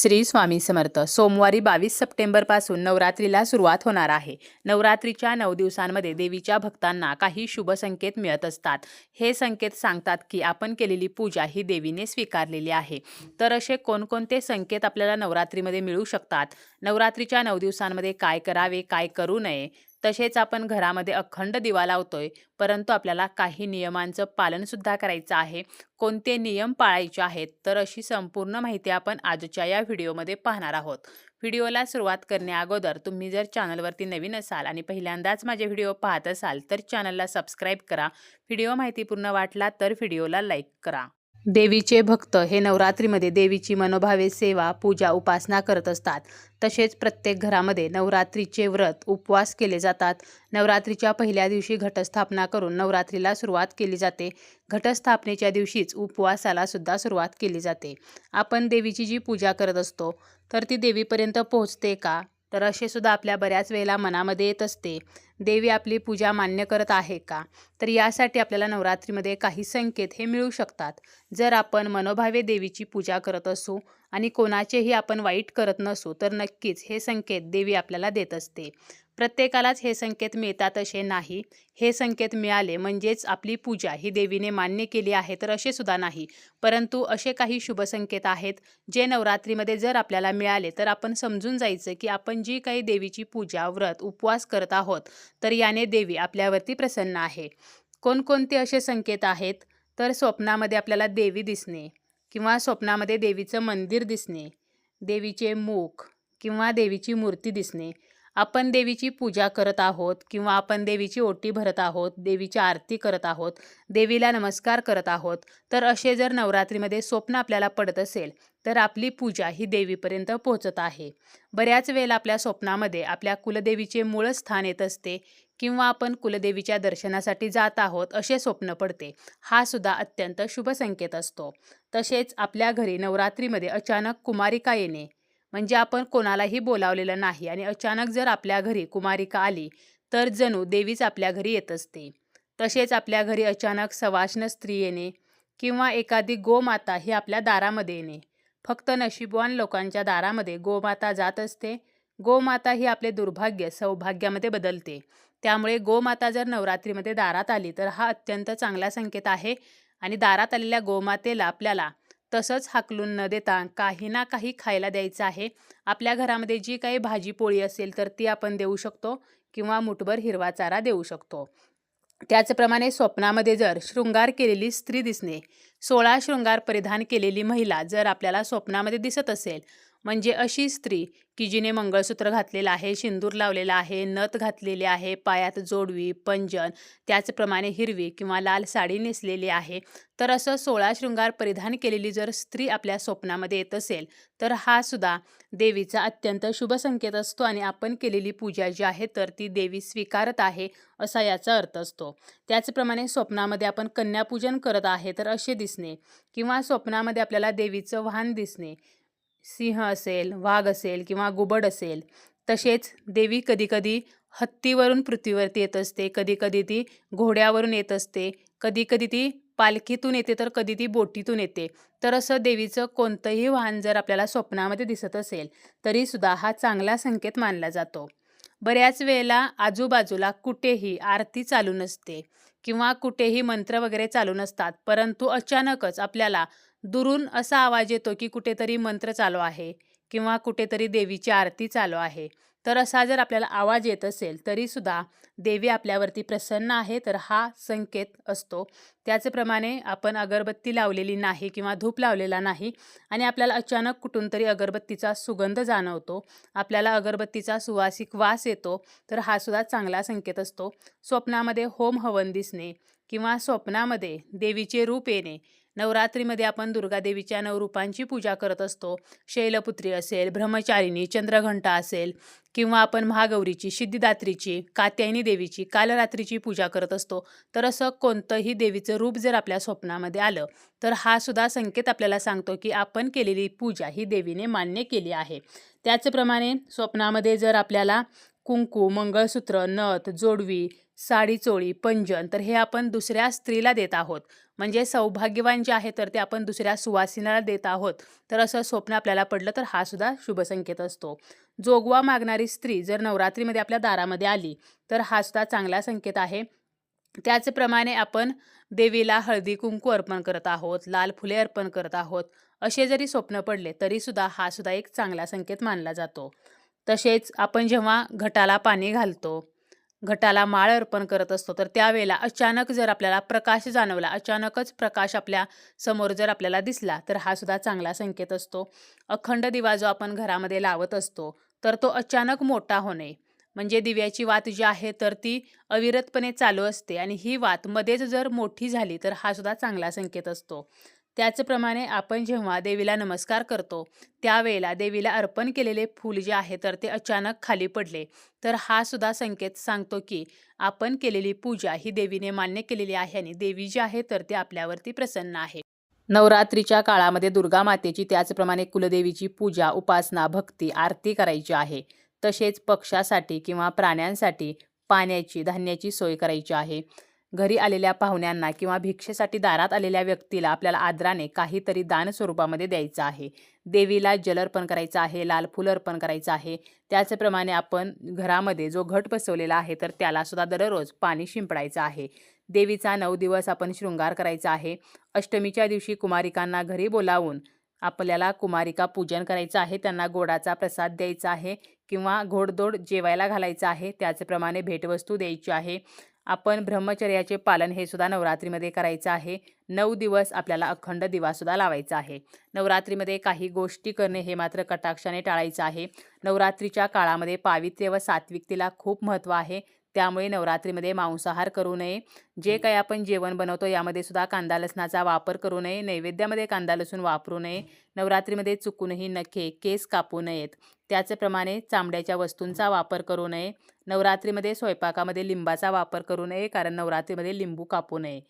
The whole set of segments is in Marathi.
श्री स्वामी समर्थ. सोमवारी बावीस सप्टेंबरपासून नवरात्रीला सुरुवात होणार आहे. नवरात्रीच्या नऊ दिवसांमध्ये देवीच्या भक्तांना काही शुभ संकेत मिळत असतात. हे संकेत सांगतात की आपण केलेली पूजा ही देवीने स्वीकारलेली आहे. तर असे कोणकोणते संकेत आपल्याला नवरात्रीमध्ये मिळू शकतात? नवरात्रीच्या नऊ दिवसांमध्ये काय करावे काय करू नये? तसेच आपण घरामध्ये अखंड दिवा लावतोय परंतु आपल्याला काही नियमांचं पालनसुद्धा करायचं आहे. कोणते नियम पाळायचे आहेत तर अशी संपूर्ण माहिती आपण आजच्या या व्हिडिओमध्ये पाहणार आहोत. व्हिडिओला सुरुवात करण्याअगोदर तुम्ही जर चॅनलवरती नवीन असाल आणि पहिल्यांदाच माझे व्हिडिओ पाहत असाल तर चॅनलला सबस्क्राईब करा. व्हिडिओ माहितीपूर्ण वाटला तर व्हिडिओला लाईक करा. देवीचे भक्त हे नवरात्रीमध्ये देवीची मनोभावे सेवा पूजा उपासना करत असतात. तसेच प्रत्येक घरामध्ये नवरात्रीचे व्रत उपवास केले जातात. नवरात्रीच्या पहिल्या दिवशी घटस्थापना करून नवरात्रीला सुरुवात केली जाते. घटस्थापनेच्या दिवशीच उपवासाला सुद्धा सुरुवात केली जाते. आपण देवीची जी पूजा करत असतो तर ती देवीपर्यंत पोहोचते का? तर असे सुद्धा आपल्या बऱ्याच वेळेला मनामध्ये येत असते. देवी आपली पूजा मान्य करत आहे का? तर यासाठी आपल्याला नवरात्रीमध्ये काही संकेत हे मिळू शकतात. जर आपण मनोभावे देवीची पूजा करत असू आणि कोणाचेही आपण वाईट करत नसू तर नक्कीच हे संकेत देवी आपल्याला देत असते. प्रत्येकालाच हे संकेत मिळतात असे नाही. हे संकेत मिळाले म्हणजेच आपली पूजा ही देवीने मान्य केली आहे तर असे सुद्धा नाही. परंतु असे काही शुभ संकेत आहेत जे नवरात्रीमध्ये जर आपल्याला मिळाले तर आपण समजून जायचं की आपण जी काही देवीची पूजा व्रत उपवास करत आहोत तर याने देवी आपल्यावरती प्रसन्न आहे. कोणकोणते असे संकेत आहेत? तर स्वप्नामध्ये आपल्याला देवी दिसणे किंवा स्वप्नामध्ये देवीचं मंदिर दिसणे देवीचे मुख किंवा देवीची मूर्ती दिसणे आपण देवीची पूजा करत आहोत किंवा आपण देवीची ओटी भरत आहोत देवीची आरती करत आहोत देवीला नमस्कार करत आहोत तर असे जर नवरात्रीमध्ये स्वप्न आपल्याला पडत असेल तर आपली पूजा ही देवीपर्यंत पोहोचत आहे. बऱ्याच वेळेला आपल्या स्वप्नामध्ये आपल्या कुलदेवीचे मूळ स्थान येत असते किंवा आपण कुलदेवीच्या दर्शनासाठी जात आहोत असे स्वप्न पडते. हा सुद्धा अत्यंत शुभ संकेत असतो. तसेच आपल्या घरी नवरात्रीमध्ये अचानक कुमारिका येणे म्हणजे आपण कोणालाही बोलावलेलं नाही. आणि अचानक जर आपल्या घरी कुमारिका आली तर जणू देवीच आपल्या घरी येत असते. तसेच आपल्या घरी अचानक सवाष्ण स्त्री येणे किंवा एखादी गोमाता ही आपल्या दारामध्ये येणे. फक्त नशीबवान लोकांच्या दारामध्ये गोमाता जात असते. गोमाता ही आपले दुर्भाग्य सौभाग्यामध्ये बदलते. त्यामुळे गोमाता जर नवरात्रीमध्ये दारात आली तर हा अत्यंत चांगला संकेत आहे. आणि दारात आलेल्या गोमातेला आपल्याला तसंच हाकलून न देता काही ना काही खायला द्यायचं आहे. आपल्या घरामध्ये जी काही भाजी पोळी असेल तर ती आपण देऊ शकतो किंवा मुठभर हिरवा चारा देऊ शकतो. त्याचप्रमाणे स्वप्नामध्ये जर शृंगार केलेली स्त्री दिसणे सोळा शृंगार परिधान केलेली महिला जर आपल्याला स्वप्नामध्ये दिसत असेल म्हणजे अशी स्त्री की जिने मंगळसूत्र घातलेलं आहे सिंदूर लावलेला आहे नथ घातलेले आहे पायात जोडवी पंजन त्याचप्रमाणे हिरवी किंवा लाल साडी नेसलेली आहे. तर असं सोळा शृंगार परिधान केलेली जर स्त्री आपल्या स्वप्नामध्ये येत असेल तर हा सुद्धा देवीचा अत्यंत शुभ संकेत असतो आणि आपण केलेली पूजा जी आहे तर ती देवी स्वीकारत आहे असा याचा अर्थ असतो. त्याचप्रमाणे स्वप्नामध्ये आपण कन्यापूजन करत आहे तर असे दिसणे किंवा स्वप्नामध्ये आपल्याला देवीचं वाहन दिसणे सिंह असेल वाघ असेल किंवा गुबड असेल तसेच देवी कधीकधी हत्तीवरून पृथ्वीवरती येत असते कधीकधी ती घोड्यावरून येत असते कधीकधी ती पालखीतून येते तर कधी ती बोटीतून येते. तर असं देवीचं कोणतंही वाहन जर आपल्याला स्वप्नामध्ये दिसत असेल तरीसुद्धा हा चांगला संकेत मानला जातो. बऱ्याच वेळेला आजूबाजूला कुठेही आरती चालू नसते किंवा कुठेही मंत्र वगैरे चालू नसतात परंतु अचानकच आपल्याला दुरून असा आवाज येतो की कुठेतरी मंत्र चालू आहे किंवा कुठेतरी देवीची आरती चालू आहे. तर असा जर आपल्याला आवाज येत असेल तरीसुद्धा देवी आपल्यावरती प्रसन्न आहे तर हा संकेत असतो. त्याचप्रमाणे आपण अगरबत्ती लावलेली नाही किंवा धूप लावलेला नाही आणि आपल्याला अचानक कुठून तरी अगरबत्तीचा सुगंध जाणवतो आपल्याला अगरबत्तीचा सुवासिक वास येतो तर हा सुद्धा चांगला संकेत असतो. स्वप्नामध्ये होम हवन दिसणे किंवा स्वप्नामध्ये देवीचे रूप येणे नवरात्रीमध्ये आपण दुर्गादेवीच्या नवरूपांची पूजा करत असतो. शैलपुत्री असेल ब्रह्मचारिणी चंद्रघंटा असेल किंवा आपण महागौरीची सिद्धिदात्रीची कात्यायनी देवीची कालरात्रीची पूजा करत असतो. तर असं कोणतंही देवीचं रूप जर आपल्या स्वप्नामध्ये आलं तर हा सुद्धा संकेत आपल्याला सांगतो की आपण केलेली पूजा ही देवीने मान्य केली आहे. त्याचप्रमाणे स्वप्नामध्ये जर आपल्याला कुंकू मंगळसूत्र नथ जोडवी साडी चोळी पंजन तर हे आपण दुसऱ्या स्त्रीला देत आहोत. म्हणजे सौभाग्यवान जे आहे तर ते आपण दुसऱ्या सुवासिनाला देत आहोत. तर असं स्वप्न आपल्याला पडलं तर हा सुद्धा शुभसंकेत असतो. जोगवा मागणारी स्त्री जर नवरात्रीमध्ये आपल्या दारामध्ये आली तर हा सुद्धा चांगला संकेत आहे. त्याचप्रमाणे आपण देवीला हळदी कुंकू अर्पण करत आहोत लाल फुले अर्पण करत आहोत असे जरी स्वप्न पडले तरीसुद्धा हा सुद्धा एक चांगला संकेत मानला जातो. तसेच आपण जेव्हा घटाला पाणी घालतो घटाला माळ अर्पण करत असतो तर त्यावेळेला अचानक जर आपल्याला प्रकाश जाणवला अचानकच प्रकाश आपल्यासमोर जर आपल्याला दिसला तर हा सुद्धा चांगला संकेत असतो. अखंड दिवा जो आपण घरामध्ये लावत असतो तर तो अचानक मोठा होणे म्हणजे दिव्याची वात जी आहे तर ती अविरतपणे चालू असते आणि ही वात मध्येच जर मोठी झाली तर हा सुद्धा चांगला संकेत असतो. त्याचप्रमाणे आपण जेव्हा देवीला नमस्कार करतो त्यावेळेला देवीला अर्पण केलेले फूल जे आहे तर ते अचानक खाली पडले. तर हा सुद्धा संकेत सांगतो की आपण केलेली पूजा ही देवीने मान्य केलेली आहे आणि देवी जी आहे तर ती आपल्यावरती प्रसन्न आहे. नवरात्रीच्या काळामध्ये दुर्गा मातेची त्याचप्रमाणे कुलदेवीची पूजा उपासना भक्ती आरती करायची आहे. तसेच पक्षासाठी किंवा प्राण्यांसाठी पाण्याची धान्याची सोय करायची आहे. घरी आलेल्या पाहुण्यांना किंवा भिक्षेसाठी दारात आलेल्या व्यक्तीला आपल्याला आदराने काहीतरी दान स्वरूपामध्ये द्यायचं आहे. देवीला जल अर्पण करायचं आहे लाल फुल अर्पण करायचं आहे. त्याचप्रमाणे आपण घरामध्ये जो घट बसवलेला आहे तर त्यालासुद्धा दररोज पाणी शिंपडायचं आहे. देवीचा नऊ दिवस आपण शृंगार करायचा आहे. अष्टमीच्या दिवशी कुमारिकांना घरी बोलावून आपल्याला कुमारिका पूजन करायचं आहे. त्यांना गोडाचा प्रसाद द्यायचा आहे किंवा घोडदोड जेवायला घालायचं आहे. त्याचप्रमाणे भेटवस्तू द्यायची आहे. आपण ब्रह्मचर्याचे पालन हे सुद्धा नवरात्रीमध्ये करायचं आहे. नऊ दिवस आपल्याला अखंड दिवासुद्धा लावायचा आहे. नवरात्रीमध्ये काही गोष्टी करणे हे मात्र कटाक्षाने टाळायचं आहे. नवरात्रीच्या काळामध्ये पावित्र्य व सात्विकतेला खूप महत्त्व आहे. त्यामुळे नवरात्रीमध्ये मांसाहार करू नये. जे काही आपण जेवण बनवतो यामध्ये सुद्धा कांदा लसणाचा वापर करू नये. नैवेद्यामध्ये कांदा लसूण वापरू नये. नवरात्रीमध्ये चुकूनही नखे केस कापू नयेत. त्याचप्रमाणे चांबड्याच्या वस्तूंचा वापर करू नये. नवरात्रीमध्ये स्वयंपाकामध्ये लिंबाचा वापर करू नये कारण नवरात्रीमध्ये लिंबू कापू नये.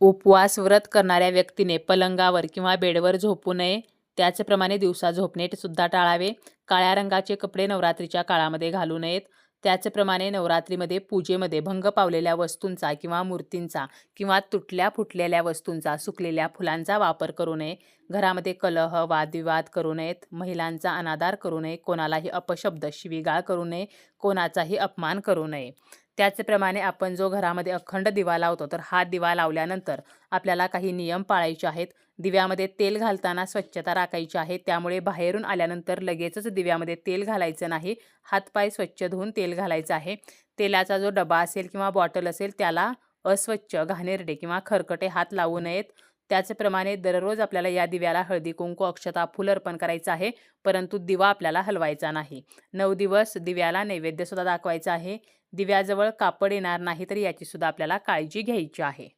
उपवास व्रत करणाऱ्या व्यक्तीने पलंगावर किंवा बेडवर झोपू नये. त्याचप्रमाणे दिवसा झोपणे सुद्धा टाळावे. काळ्या रंगाचे कपडे नवरात्रीच्या काळामध्ये घालू नयेत. त्याचप्रमाणे नवरात्रीमध्ये पूजेमध्ये भंग पावलेल्या वस्तूंचा किंवा मूर्तींचा किंवा तुटल्या फुटलेल्या वस्तूंचा सुकलेल्या फुलांचा वापर करू नये. घरामध्ये कलह वादविवाद करू नयेत. महिलांचा अनादार करू नये. कोणालाही अपशब्द शिवीगाळ करू नये. कोणाचाही अपमान करू नये. त्याचप्रमाणे आपण जो घरामध्ये अखंड दिवा लावतो तर हा दिवा लावल्यानंतर आपल्याला काही नियम पाळायचे आहेत. दिव्यामध्ये तेल घालताना स्वच्छता राखायची आहे. त्यामुळे बाहेरून आल्यानंतर लगेचच दिव्यामध्ये तेल घालायचं नाही. हातपाय स्वच्छ धुवून तेल घालायचं आहे. तेलाचा जो डबा असेल किंवा बॉटल असेल त्याला अस्वच्छ घाणेरडे किंवा खरकटे हात लावू नयेत. त्याचप्रमाणे दररोज आपल्याला या दिव्याला हळदी कुंकू अक्षता फुल अर्पण करायचं आहे. परंतु दिवा आपल्याला हलवायचा नाही. नऊ दिवस दिव्याला नैवेद्यसुद्धा दाखवायचा आहे. दिव्याजवळ कापड येणार नाही तर याचीसुद्धा आपल्याला काळजी घ्यायची आहे.